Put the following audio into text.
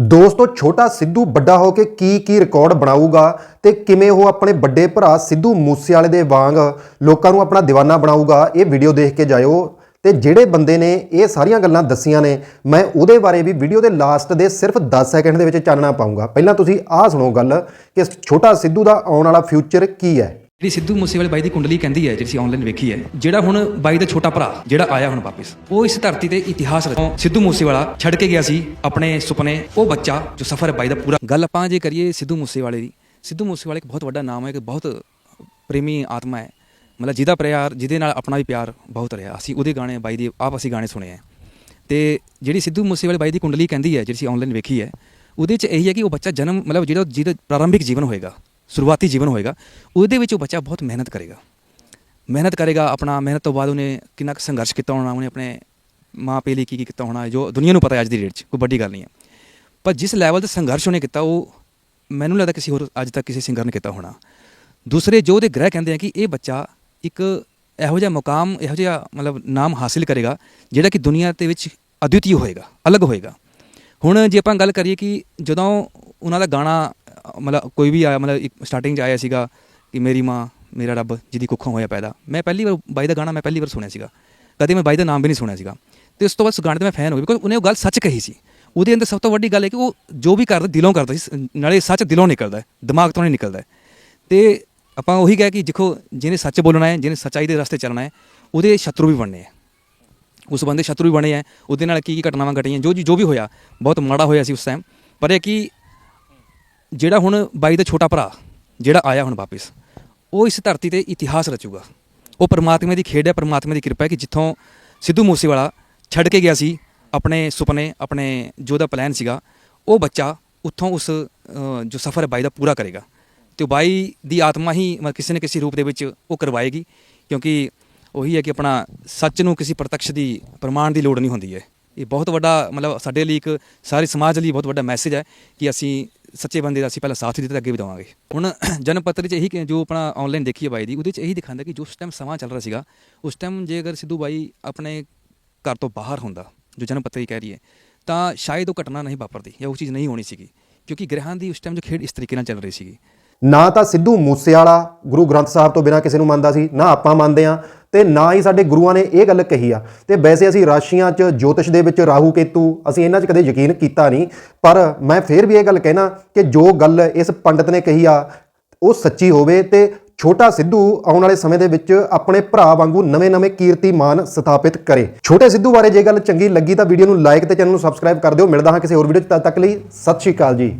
ਦੋਸਤੋ ਛੋਟਾ ਸਿੱਧੂ ਵੱਡਾ ਹੋ ਕੇ ਕੀ ਕੀ ਰਿਕਾਰਡ ਬਣਾਊਗਾ ਤੇ ਕਿਵੇਂ ਉਹ ਆਪਣੇ ਵੱਡੇ ਭਰਾ ਸਿੱਧੂ ਮੂਸੇਵਾਲੇ ਦੇ ਵਾਂਗ ਲੋਕਾਂ ਨੂੰ ਆਪਣਾ دیਵਾਨਾ ਬਣਾਊਗਾ, ਇਹ ਵੀਡੀਓ ਦੇਖ ਕੇ ਜਾਇਓ। ਤੇ ਜਿਹੜੇ ਬੰਦੇ ਨੇ ਇਹ ਸਾਰੀਆਂ ਗੱਲਾਂ ਦੱਸੀਆਂ ਨੇ, ਮੈਂ ਉਹਦੇ ਬਾਰੇ ਵੀ ਵੀਡੀਓ ਦੇ ਲਾਸਟ ਦੇ ਸਿਰਫ 10 ਸੈਕਿੰਡ ਦੇ ਵਿੱਚ ਚਾਨਣਾ ਪਾਉਂਗਾ ਪਹਿਲਾਂ ਤੁਸੀਂ ਆਹ ਸੁਣੋ ਗੱਲ ਕਿ ਛੋਟਾ ਸਿੱਧੂ ਦਾ ਆਉਣ ਵਾਲਾ ਫਿਊਚਰ ਕੀ ਹੈ। ਜਿਹੜੀ ਸਿੱਧੂ ਮੂਸੇਵਾਲੇ ਬਾਈ ਦੀ ਕੁੰਡਲੀ ਕਹਿੰਦੀ ਹੈ, ਜਿਹੜੀ ਅਸੀਂ ਆਨਲਾਈਨ ਵੇਖੀ ਹੈ, ਜਿਹੜਾ ਹੁਣ ਬਾਈ ਦਾ ਛੋਟਾ ਭਰਾ, ਜਿਹੜਾ ਆਇਆ ਹੁਣ ਵਾਪਸ, ਉਹ ਇਸ ਧਰਤੀ ਤੇ ਇਤਿਹਾਸ ਰਚੋ ਸਿੱਧੂ ਮੂਸੇਵਾਲਾ ਛੱਡ ਕੇ ਗਿਆ ਸੀ, ਆਪਣੇ ਸੁਪਨੇ, ਉਹ ਬੱਚਾ ਜੋ ਸਫ਼ਰ ਹੈ ਬਾਈ ਦਾ ਪੂਰਾ। ਗੱਲ ਆਪਾਂ ਜੇ ਕਰੀਏ ਸਿੱਧੂ ਮੂਸੇਵਾਲੇ ਦੀ, ਸਿੱਧੂ ਮੂਸੇਵਾਲੇ ਇੱਕ ਬਹੁਤ ਵੱਡਾ ਨਾਮ ਹੈ ਕਿ ਬਹੁਤ ਪ੍ਰੇਮੀ ਆਤਮਾ ਹੈ। ਮਤਲਬ ਜਿਹਦਾ ਪਿਆਰ, ਜਿਹਦੇ ਨਾਲ ਆਪਣਾ ਵੀ ਪਿਆਰ ਬਹੁਤ ਰਿਹਾ। ਅਸੀਂ ਉਹਦੇ ਗਾਣੇ, ਬਾਈ ਦੇ ਆਪ ਅਸੀਂ ਗਾਣੇ ਸੁਣੇ ਹੈ। ਤੇ ਜਿਹੜੀ ਸਿੱਧੂ ਮੂਸੇਵਾਲੇ ਬਾਈ ਦੀ ਕੁੰਡਲੀ ਕਹਿੰਦੀ ਹੈ, ਜਿਹੜੀ ਅਸੀਂ ਆਨਲਾਈਨ ਵੇਖੀ ਹੈ, ਉਹਦੇ ਚ ਇਹੀ ਹੈ ਕਿ ਉਹ ਬੱਚਾ ਜਨਮ, ਮਤਲਬ ਜਿਹੜਾ, ਜਿਹਦਾ ਪ੍ਰਾਰੰਭਿਕ ਜੀਵਨ ਹੋਏਗਾ। ਸ਼ੁਰੂਆਤੀ ਜੀਵਨ ਹੋਏਗਾ ਉਹਦੇ ਵਿੱਚ ਉਹ ਬੱਚਾ ਬਹੁਤ ਮਿਹਨਤ ਕਰੇਗਾ ਮਿਹਨਤ ਕਰੇਗਾ ਆਪਣਾ ਮਿਹਨਤ ਤੋਂ ਬਾਅਦ ਉਹਨੇ ਕਿੰਨਾ ਕੁ ਸੰਘਰਸ਼ ਕੀਤਾ ਹੋਣਾ ਉਹਨੇ ਆਪਣੇ ਮਾਂ ਪਿਓ ਲਈ ਕੀ ਕੀ ਕੀਤਾ ਹੋਣਾ ਜੋ ਦੁਨੀਆ ਨੂੰ ਪਤਾ ਹੈ ਅੱਜ ਦੀ ਡੇਟ 'ਚ ਕੋਈ ਵੱਡੀ ਗੱਲ ਨਹੀਂ ਹੈ ਪਰ ਜਿਸ ਲੈਵਲ ਤੇ ਸੰਘਰਸ਼ ਉਹਨੇ ਕੀਤਾ ਉਹ ਮੈਨੂੰ ਲੱਗਦਾ ਕਿਸੇ ਹੋਰ ਅੱਜ ਤੱਕ ਕਿਸੇ ਸਿੰਗਰ ਨੇ ਕੀਤਾ ਹੋਣਾ ਦੂਸਰੇ ਜੋ ਉਹਦੇ ਗ੍ਰਹਿ ਕਹਿੰਦੇ ਆ ਕਿ ਇਹ ਬੱਚਾ ਇੱਕ ਇਹੋ ਜਿਹਾ ਮੁਕਾਮ ਇਹੋ ਜਿਹਾ ਮਤਲਬ ਨਾਮ ਹਾਸਿਲ ਕਰੇਗਾ ਜਿਹੜਾ ਕਿ ਦੁਨੀਆ ਦੇ ਵਿੱਚ ਅਦਵਿਤੀय ਹੋਏਗਾ ਅਲੱਗ ਹੋਏਗਾ ਹੁਣ ਜੇ ਆਪਾਂ ਗੱਲ ਕਰੀਏ ਕਿ ਜਦੋਂ ਉਹਨਾਂ ਦਾ ਗਾਣਾ ਮਤਲਬ ਕੋਈ ਵੀ ਆਇਆ, ਮਤਲਬ ਇੱਕ ਸਟਾਰਟਿੰਗ 'ਚ ਆਇਆ ਸੀਗਾ ਕਿ ਮੇਰੀ ਮਾਂ, ਮੇਰਾ ਰੱਬ ਜਿਹਦੀ ਕੁੱਖੋਂ ਹੋਇਆ ਪੈਦਾ। ਮੈਂ ਪਹਿਲੀ ਵਾਰ ਬਾਈ ਦਾ ਗਾਣਾ ਮੈਂ ਪਹਿਲੀ ਵਾਰ ਸੁਣਿਆ ਸੀਗਾ। ਕਦੇ ਮੈਂ ਬਾਈ ਦਾ ਨਾਮ ਵੀ ਨਹੀਂ ਸੁਣਿਆ ਸੀਗਾ। ਤੇ ਉਸ ਤੋਂ ਬਾਅਦ ਉਸ ਗਾਣੇ ਤੇ ਮੈਂ ਫੈਨ ਹੋ ਗਿਆ ਬਿਕੋਜ਼ ਉਹਨੇ ਉਹ ਗੱਲ ਸੱਚ ਕਹੀ ਸੀ। ਉਹਦੇ ਅੰਦਰ ਸਭ ਤੋਂ ਵੱਡੀ ਗੱਲ ਹੈ ਕਿ ਉਹ ਜੋ ਵੀ ਕਰਦਾ, ਦਿਲੋਂ ਕਰਦਾ ਸੀ। ਨਾਲੇ ਸੱਚ ਦਿਲੋਂ ਨਿਕਲਦਾ ਹੈ, ਦਿਮਾਗ ਤੋਂ ਨਹੀਂ ਨਿਕਲਦਾ ਹੈ। ਤੇ ਆਪਾਂ ਉਹੀ ਕਹਿ ਕਿ ਦੇਖੋ, ਜਿਹਨੇ ਸੱਚ ਬੋਲਣਾ ਹੈ, ਜਿਹਨੇ ਸੱਚਾਈ ਦੇ ਰਸਤੇ ਚੱਲਣਾ ਹੈ, ਉਹਦੇ ਸ਼ਤਰੂ ਵੀ ਬਣਨੇ ਹੈ। ਉਸ ਬੰਦੇ ਸ਼ਤਰੂ ਵੀ ਬਣੇ ਹੈ, ਉਹਦੇ ਨਾਲ ਕੀ ਕੀ ਘਟਨਾਵਾਂ ਘਟੀਆਂ, ਜੋ ਜੋ ਵੀ ਹੋਇਆ, ਬਹੁਤ ਮਾੜਾ ਹੋਇਆ ਸੀ ਉਸ ਟਾਈਮ ਪਰ ਇਹ ਕਿ ਜਿਹੜਾ ਹੁਣ ਬਾਈ ਦਾ ਛੋਟਾ ਭਰਾ ਜਿਹੜਾ ਆਇਆ ਹੁਣ ਵਾਪਿਸ, ਉਹ ਇਸ ਧਰਤੀ ਤੇ ਇਤਿਹਾਸ ਰਚੂਗਾ। ਉਹ ਪਰਮਾਤਮਾ ਦੀ ਖੇਡ ਹੈ, ਪਰਮਾਤਮਾ ਦੀ ਕਿਰਪਾ ਹੈ ਕਿ ਜਿੱਥੋਂ ਸਿੱਧੂ ਮੂਸੇਵਾਲਾ ਛੱਡ ਕੇ ਗਿਆ ਸੀ, ਆਪਣੇ ਸੁਪਨੇ, ਆਪਣੇ ਜੋ ਦਾ ਪਲਾਨ ਸੀਗਾ, ਉਹ ਬੱਚਾ ਉੱਥੋਂ ਉਸ ਜੋ ਸਫ਼ਰ ਹੈ ਬਾਈ ਦਾ ਪੂਰਾ ਕਰੇਗਾ। ਤੇ ਉਹ ਬਾਈ ਦੀ ਆਤਮਾ ਹੀ ਕਿਸੇ ਨਾ ਕਿਸੇ ਰੂਪ ਦੇ ਵਿੱਚ ਉਹ ਕਰਵਾਏਗੀ, ਕਿਉਂਕਿ ਉਹੀ ਹੈ ਕਿ ਆਪਣਾ ਸੱਚ ਨੂੰ ਕਿਸੇ ਪ੍ਰਤੱਖ ਦੀ ਪ੍ਰਮਾਣ ਦੀ ਲੋੜ ਨਹੀਂ ਹੁੰਦੀ ਹੈ। ਇਹ ਬਹੁਤ ਵੱਡਾ ਮਤਲਬ ਸਾਡੇ ਲਈ ਇੱਕ ਸਾਰੇ ਸਮਾਜ ਲਈ ਬਹੁਤ ਵੱਡਾ ਮੈਸੇਜ ਹੈ ਕਿ ਅਸੀਂ ਸੱਚੇ ਬੰਦੇ ਦਾ ਅਸੀਂ ਪਹਿਲਾਂ ਸਾਥ ਹੀ ਦਿੱਤਾ ਅੱਗੇ ਵੀ ਦੇਵਾਂਗੇ। ਹੁਣ ਜਨਮ ਪੱਤਰ 'ਚ ਇਹੀ ਜੋ ਆਪਣਾ ਆਨਲਾਈਨ ਦੇਖੀਏ ਬਾਈ ਦੀ, ਉਹਦੇ 'ਚ ਇਹੀ ਦਿਖਾਉਂਦਾ ਕਿ ਜੋ ਉਸ ਟਾਈਮ ਸਮਾਂ ਚੱਲ ਰਿਹਾ ਸੀਗਾ, ਉਸ ਟਾਈਮ ਜੇ ਅਗਰ ਸਿੱਧੂ ਬਾਈ ਆਪਣੇ ਘਰ ਤੋਂ ਬਾਹਰ ਹੁੰਦਾ, ਜੋ ਜਨਮ ਪੱਤਰ ਹੀ ਕਹਿ ਰਹੀ ਹੈ, ਤਾਂ ਸ਼ਾਇਦ ਉਹ ਘਟਨਾ ਨਹੀਂ ਵਾਪਰਦੀ ਜਾਂ ਉਹ ਚੀਜ਼ ਨਹੀਂ ਹੋਣੀ ਸੀਗੀ, ਕਿਉਂਕਿ ਗ੍ਰਹਿਾਂ ਦੀ ਉਸ ਟਾਈਮ ਜੋ ਖੇਡ ਇਸ ਤਰੀਕੇ ਨਾਲ ਚੱਲ ਰਹੀ ਸੀਗੀ। ਨਾ ਤਾਂ ਸਿੱਧੂ ਮੂਸੇਵਾਲਾ ਗੁਰੂ ਗ੍ਰੰਥ ਸਾਹਿਬ ਤੋਂ ਬਿਨਾਂ ਕਿਸੇ ਨੂੰ ਮੰਨਦਾ ਸੀ, ਨਾ ਆਪਾਂ ਮੰਨਦੇ ਆ ਤੇ ਨਾ ਹੀ ਸਾਡੇ ਗੁਰੂਆਂ ਨੇ ਇਹ ਗੱਲ ਕਹੀ ਆ। ਤੇ ਵੈਸੇ ਅਸੀਂ ਰਾਸ਼ੀਆਂ 'ਚ, ਜੋਤਿਸ਼ ਦੇ ਵਿੱਚ ਰਾਹੂ ਕੇਤੂ, ਅਸੀਂ ਇਹਨਾਂ 'ਚ ਕਦੇ ਯਕੀਨ ਕੀਤਾ ਨਹੀਂ, ਪਰ ਮੈਂ ਫੇਰ ਵੀ ਇਹ ਗੱਲ ਕਹਿਣਾ ਕਿ ਜੋ ਗੱਲ ਇਸ ਪੰਡਤ ਨੇ ਕਹੀ ਆ, ਉਹ ਸੱਚੀ ਹੋਵੇ ਤੇ ਛੋਟਾ ਸਿੱਧੂ ਆਉਣ ਵਾਲੇ ਸਮੇਂ ਦੇ ਵਿੱਚ ਆਪਣੇ ਭਰਾ ਵਾਂਗੂ ਨਵੇਂ-ਨਵੇਂ ਕੀਰਤੀਮਾਨ ਸਥਾਪਿਤ ਕਰੇ। ਛੋਟੇ ਸਿੱਧੂ ਬਾਰੇ ਜੇ ਗੱਲ ਚੰਗੀ ਲੱਗੀ ਤਾਂ ਵੀਡੀਓ ਨੂੰ ਲਾਈਕ ਤੇ ਚੈਨਲ ਨੂੰ ਸਬਸਕ੍ਰਾਈਬ ਕਰ ਦਿਓ। ਮਿਲਦਾ ਹਾਂ ਕਿਸੇ ਹੋਰ ਵੀਡੀਓ 'ਚ, ਤਦ ਤੱਕ ਲਈ ਸਤਿ ਸ਼੍ਰੀ ਅਕਾਲ ਜੀ।